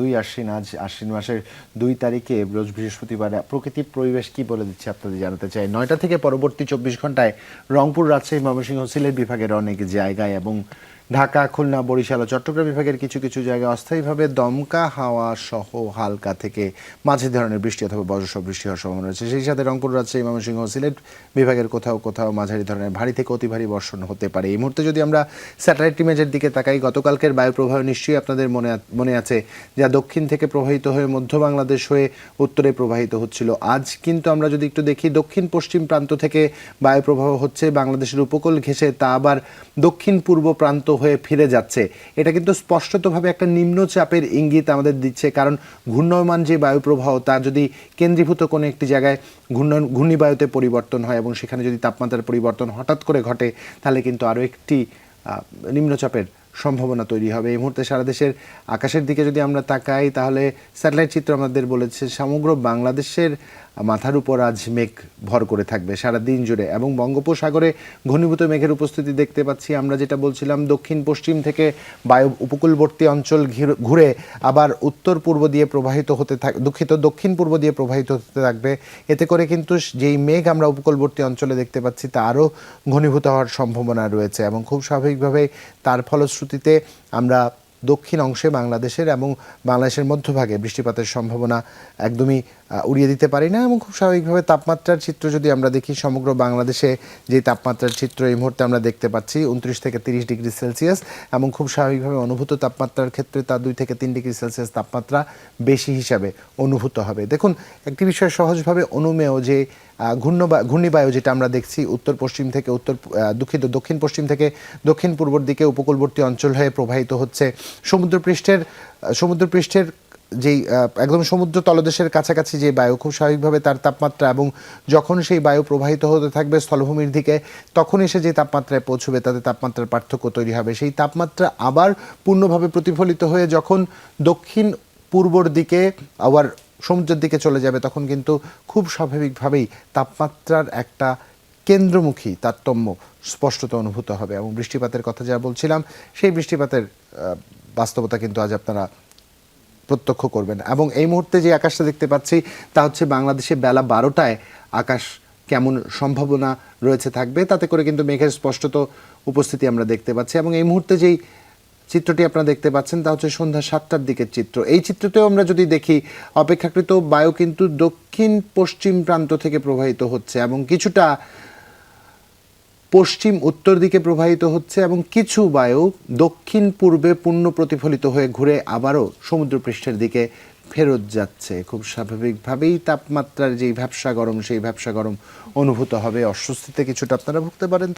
দুই আশ্বিন, আজ আশ্বিন মাসের দুই তারিখে রোজ বৃহস্পতিবার প্রকৃতির পরিবেশ কি বলে দিচ্ছে আপনাদের জানাতে চাই। নয়টা থেকে পরবর্তী চব্বিশ ঘন্টায় রংপুর, রাজশাহী, ময়মনসিংহ, সিলেট বিভাগের অনেক জায়গায় এবং ঢাকা, খুলনা, বরিশাল ও চট্টগ্রাম বিভাগের কিছু কিছু জায়গায় অস্থায়ীভাবে দমকা হাওয়া সহ হালকা থেকে মাঝে ধরনের বৃষ্টি অথবা বজ্রসহ বৃষ্টি হওয়ার সম্ভাবনা রয়েছে। সেই সাথে রংপুর রাজশাহী ময়মনসিংহ সিলেট বিভাগের কোথাও কোথাও মাঝারি ধরনের ভারী থেকে অতি ভারী বর্ষণ হতে পারে। এই মুহূর্তে যদি আমরা স্যাটেলাইট ইমেজের দিকে তাকাই, গতকালকের বায়ু প্রবাহ নিশ্চয়ই আপনাদের মনে মনে আছে যা দক্ষিণ থেকে প্রবাহিত হয়ে মধ্য বাংলাদেশ হয়ে উত্তরে প্রবাহিত হচ্ছিল। আজ কিন্তু আমরা যদি একটু দেখি, দক্ষিণ পশ্চিম প্রান্ত থেকে বায়ু প্রবাহ হচ্ছে বাংলাদেশের উপকূল ঘেঁষে, তা আবার দক্ষিণ পূর্ব প্রান্ত হয়ে ফিরে যাচ্ছে। এটা কিন্তু স্পষ্টতভাবে একটা নিম্নচাপের ইঙ্গিত আমাদের দিচ্ছে, কারণ ঘূর্ণয়মান যে বায়ুপ্রবাহ, তা যদি কেন্দ্রীভূত কোনো একটি জায়গায় ঘূর্ণ ঘূর্ণিবায়ুতে পরিবর্তন হয় এবং সেখানে যদি তাপমাত্রার পরিবর্তন হঠাৎ করে ঘটে, তাহলে কিন্তু আরও একটি নিম্নচাপের সম্ভাবনা তৈরি হবে। এই মুহূর্তে সারা দেশের আকাশের দিকে যদি আমরা তাকাই, তাহলে স্যাটেলাইট চিত্র আমাদের বলেছে, সমগ্র বাংলাদেশের মাথার উপর আজ মেঘ ভর করে থাকবে সারা দিন জুড়ে। এবং বঙ্গোপসাগরে ঘনীভূত মেঘের উপস্থিতি দেখতে পাচ্ছি। আমরা যেটা বলছিলাম, দক্ষিণ, পশ্চিম থেকে বায়ু উপকূলবর্তী অঞ্চল ঘির- আবার উত্তর পূর্ব দিয়ে প্রবাহিত হতে থাক, দুঃখিত, দক্ষিণ পূর্ব দিয়ে প্রবাহিত হতে থাকবে। এতে করে কিন্তু যেই মেঘ আমরা উপকূলবর্তী অঞ্চলে দেখতে পাচ্ছি, তা আরও ঘনীভূত হওয়ার সম্ভাবনা রয়েছে। এবং খুব স্বাভাবিকভাবে তার ফলশ্রুতিতে আমরা দক্ষিণ অংশে বাংলাদেশের এবং বাংলাদেশের মধ্যভাগে বৃষ্টিপাতের সম্ভাবনা একদমই উড়িয়ে দিতে পারি না এবং খুব স্বাভাবিকভাবে তাপমাত্রার চিত্র যদি আমরা দেখি, সমগ্র বাংলাদেশে যে তাপমাত্রার চিত্র এই মুহূর্তে আমরা দেখতে পাচ্ছি, উনত্রিশ থেকে তিরিশ ডিগ্রি সেলসিয়াস এবং খুব স্বাভাবিকভাবে অনুভূত তাপমাত্রার ক্ষেত্রে তা দুই থেকে তিন ডিগ্রি সেলসিয়াস তাপমাত্রা বেশি হিসাবে অনুভূত হবে। দেখুন, একটি বিষয় সহজভাবে অনুমেয় যে ঘূর্ণিবায়ু যেটা আমরা দেখছি উত্তর পশ্চিম থেকে উত্তর দুঃখিত, দক্ষিণ পশ্চিম থেকে দক্ষিণ পূর্বর দিকে উপকূলবর্তী অঞ্চল হয়ে প্রবাহিত হচ্ছে। সমুদ্রপৃষ্ঠের সমুদ্রপৃষ্ঠের যেই একদম সমুদ্র তলদেশের কাছাকাছি যে বায়ু, খুব স্বাভাবিকভাবে তার তাপমাত্রা এবং যখন সেই বায়ু প্রবাহিত হতে থাকবে স্থলভূমির দিকে তখন এসে যে তাপমাত্রায় পৌঁছবে, তাতে তাপমাত্রার পার্থক্য তৈরি হবে। সেই তাপমাত্রা আবার পূর্ণভাবে প্রতিফলিত হয়ে যখন দক্ষিণ পূর্বর দিকে, আবার সমুদ্রের দিকে চলে যাবে, তখন কিন্তু খুব স্বাভাবিকভাবেই তাপমাত্রার একটা কেন্দ্রমুখী তারতম্য স্পষ্টত অনুভূত হবে। এবং বৃষ্টিপাতের কথা যা বলছিলাম, সেই বৃষ্টিপাতের বাস্তবতা কিন্তু আজ আপনারা প্রত্যক্ষ করবেন। এবং এই মুহূর্তে যে আকাশটা দেখতে পাচ্ছি, তা হচ্ছে বাংলাদেশে বেলা বারোটায় আকাশ কেমন সম্ভাবনা রয়েছে থাকবে, তাতে করে কিন্তু মেঘের স্পষ্টত উপস্থিতি আমরা দেখতে পাচ্ছি। এবং এই মুহূর্তে যেই চিত্রটি আপনারা দেখতে পাচ্ছেন, তা হচ্ছে সন্ধ্যা সাতটার দিকের চিত্র। এই চিত্রতেও আমরা যদি দেখি, অপেক্ষাকৃত বায়ু কিন্তু দক্ষিণ পশ্চিম প্রান্ত থেকে প্রবাহিত হচ্ছে এবং কিছুটা পশ্চিম উত্তর দিকে প্রবাহিত হচ্ছে এবং কিছু বায়ু দক্ষিণ পূর্বে পূর্ণ প্রতিফলিত হয়ে ঘুরে আবারও সমুদ্রপৃষ্ঠের দিকে ফেরত যাচ্ছে। খুব স্বাভাবিকভাবেই তাপমাত্রার যেই ভ্যাবসা গরম, সেই ভ্যাবসা গরম অনুভূত হবে। অস্বস্তিতে কিছুটা আপনারা ভুগতে পারেন।